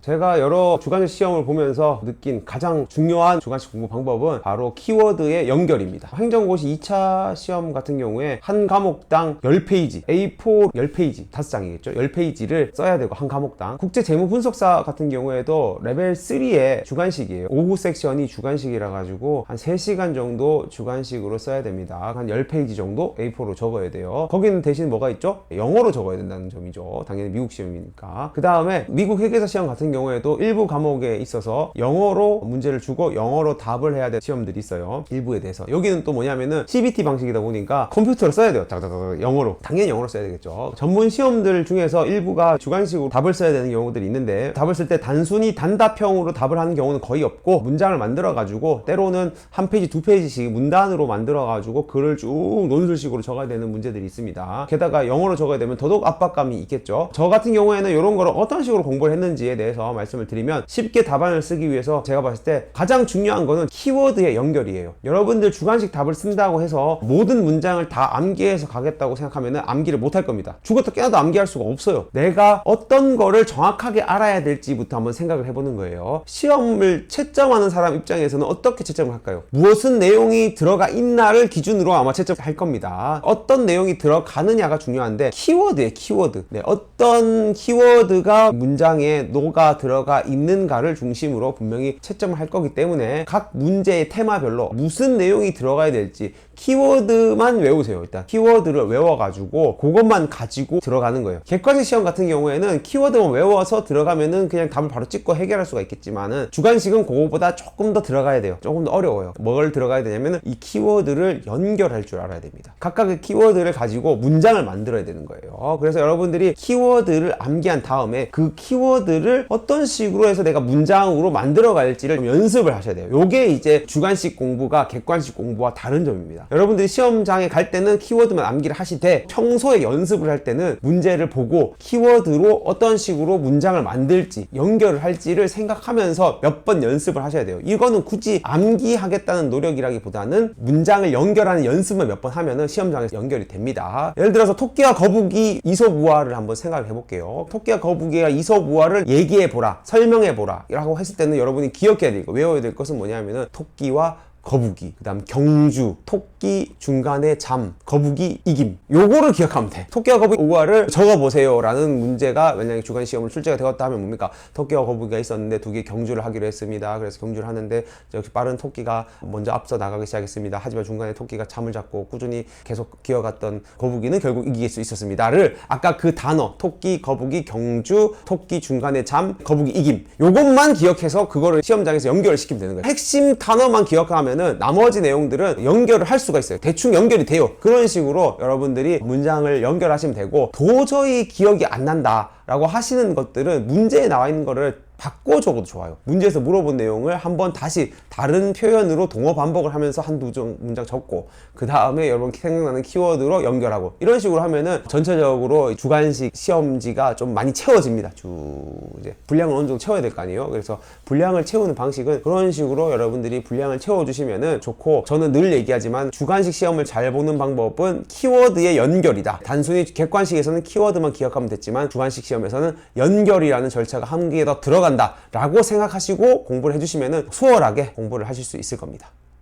제가 여러 주관식 시험을 보면서 느낀 가장 중요한 주관식 공부 방법은 바로 키워드의 연결입니다. 행정고시 2차 시험 같은 경우에 한 과목당 10페이지, A4 10페이지, 5장이겠죠. 10페이지를 써야 되고 한 과목당. 국제 재무 분석사 같은 경우에도 레벨 3의 주관식이에요. 오후 섹션이 주관식이라 가지고 한 3시간 정도 주관식으로 써야 됩니다. 한 10페이지 정도 A4로 적어야 돼요. 거기는 대신 뭐가 있죠? 영어로 적어야 된다는 점이죠. 당연히 미국 시험이니까. 그 다음에 미국 회계사 시험 같은 경우에도 일부 과목에 있어서 영어로 문제를 주고 영어로 답을 해야 될 시험들이 있어요. 일부에 대해서. 여기는 또 뭐냐면은 CBT 방식이다 보니까 컴퓨터로 써야 돼요. 딱딱딱 영어로. 당연히 영어로 써야 되겠죠. 전문 시험들 중에서 일부가 주관식으로 답을 써야 되는 경우들이 있는데 답을 쓸 때 단순히 단답형으로 답을 하는 경우는 거의 없고 문장을 만들어 가지고 때로는 한 페이지 두 페이지씩 문단으로 만들어 가지고 글을 쭉 논술식으로 적어야 되는 문제들이 있습니다. 게다가 영어로 적어야 되면 더더욱 압박감이 있겠죠. 저 같은 경우에는 이런 거를 어떤 식으로 공부를 했는지에 대해서 말씀을 드리면 쉽게 답안을 쓰기 위해서 제가 봤을 때 가장 중요한 거는 키워드의 연결이에요. 여러분들 주관식 답을 쓴다고 해서 모든 문장을 다 암기해서 가겠다고 생각하면 암기를 못 할 겁니다. 죽었다 깨어도 암기할 수가 없어요. 내가 어떤 거를 정확하게 알아야 될지부터 한번 생각을 해보는 거예요. 시험을 채점하는 사람 입장에서는 어떻게 채점을 할까요? 무엇은 내용이 들어가 있나를 기준으로 아마 채점할 겁니다. 어떤 내용이 들어가느냐가 중요한데 키워드에 키워드. 네, 어떤 키워드가 문장에 녹아 들어가 있는가를 중심으로 분명히 채점을 할 거기 때문에 각 문제의 테마별로 무슨 내용이 들어가야 될지 키워드만 외우세요. 일단 키워드를 외워가지고 그것만 가지고 들어가는 거예요. 객관식 시험 같은 경우에는 키워드만 외워서 들어가면은 그냥 답을 바로 찍고 해결할 수가 있겠지만은 주관식은 그거보다 조금 더 들어가야 돼요. 조금 더 어려워요. 뭘 들어가야 되냐면은 이 키워드를 연결할 줄 알아야 됩니다. 각각의 키워드를 가지고 문장을 만들어야 되는 거예요. 그래서 여러분들이 키워드를 암기한 다음에 그 키워드를 어떤 식으로 해서 내가 문장으로 만들어 갈지를 좀 연습을 하셔야 돼요. 요게 이제 주관식 공부가 객관식 공부와 다른 점입니다. 여러분들이 시험장에 갈 때는 키워드만 암기를 하시되 평소에 연습을 할 때는 문제를 보고 키워드로 어떤 식으로 문장을 만들지 연결을 할지를 생각하면서 몇 번 연습을 하셔야 돼요. 이거는 굳이 암기하겠다는 노력이라기보다는 문장을 연결하는 연습만 몇 번 하면은 시험장에서 연결이 됩니다. 예를 들어서 토끼와 거북이 이솝우화를 한번 생각해 볼게요. 토끼와 거북이가 이솝우화를 얘기해 보라, 설명해 보라 라고 했을 때는 여러분이 기억해야 되고 외워야 될 것은 뭐냐면은 토끼와 거북이, 그 다음 경주, 토끼 중간에 잠, 거북이 이김. 요거를 기억하면 돼. 토끼와 거북이 우화를 적어보세요. 라는 문제가 만약에 주간 시험을 출제가 되었다 하면 뭡니까? 토끼와 거북이가 있었는데 두 개 경주를 하기로 했습니다. 그래서 경주를 하는데 역시 빠른 토끼가 먼저 앞서 나가기 시작했습니다. 하지만 중간에 토끼가 잠을 잡고 꾸준히 계속 기어갔던 거북이는 결국 이길 수 있었습니다를 아까 그 단어 토끼, 거북이, 경주, 토끼 중간에 잠, 거북이 이김. 요것만 기억해서 그거를 시험장에서 연결을 시키면 되는 거예요. 핵심 단어만 기억하면 하면은 나머지 내용들은 연결을 할 수가 있어요. 대충 연결이 돼요. 그런 식으로 여러분들이 문장을 연결하시면 되고 도저히 기억이 안 난다 라고 하시는 것들은 문제에 나와 있는 거를 바꿔 적어도 좋아요. 문제에서 물어본 내용을 한번 다시 다른 표현으로 동어 반복을 하면서 한두 종 문장 적고 그 다음에 여러분 생각나는 키워드로 연결하고 이런 식으로 하면은 전체적으로 주관식 시험지가 좀 많이 채워집니다. 주 이제 분량을 어느 정도 채워야 될 거 아니에요. 그래서 분량을 채우는 방식은 그런 식으로 여러분들이 분량을 채워주시면은 좋고 저는 늘 얘기하지만 주관식 시험을 잘 보는 방법은 키워드의 연결이다. 단순히 객관식에서는 키워드만 기억하면 됐지만 주관식 시험에서는 연결이라는 절차가 한 개 더 들어가. 간다 라고 생각하시고 공부를 해주시면 수월하게 공부를 하실 수 있을 겁니다.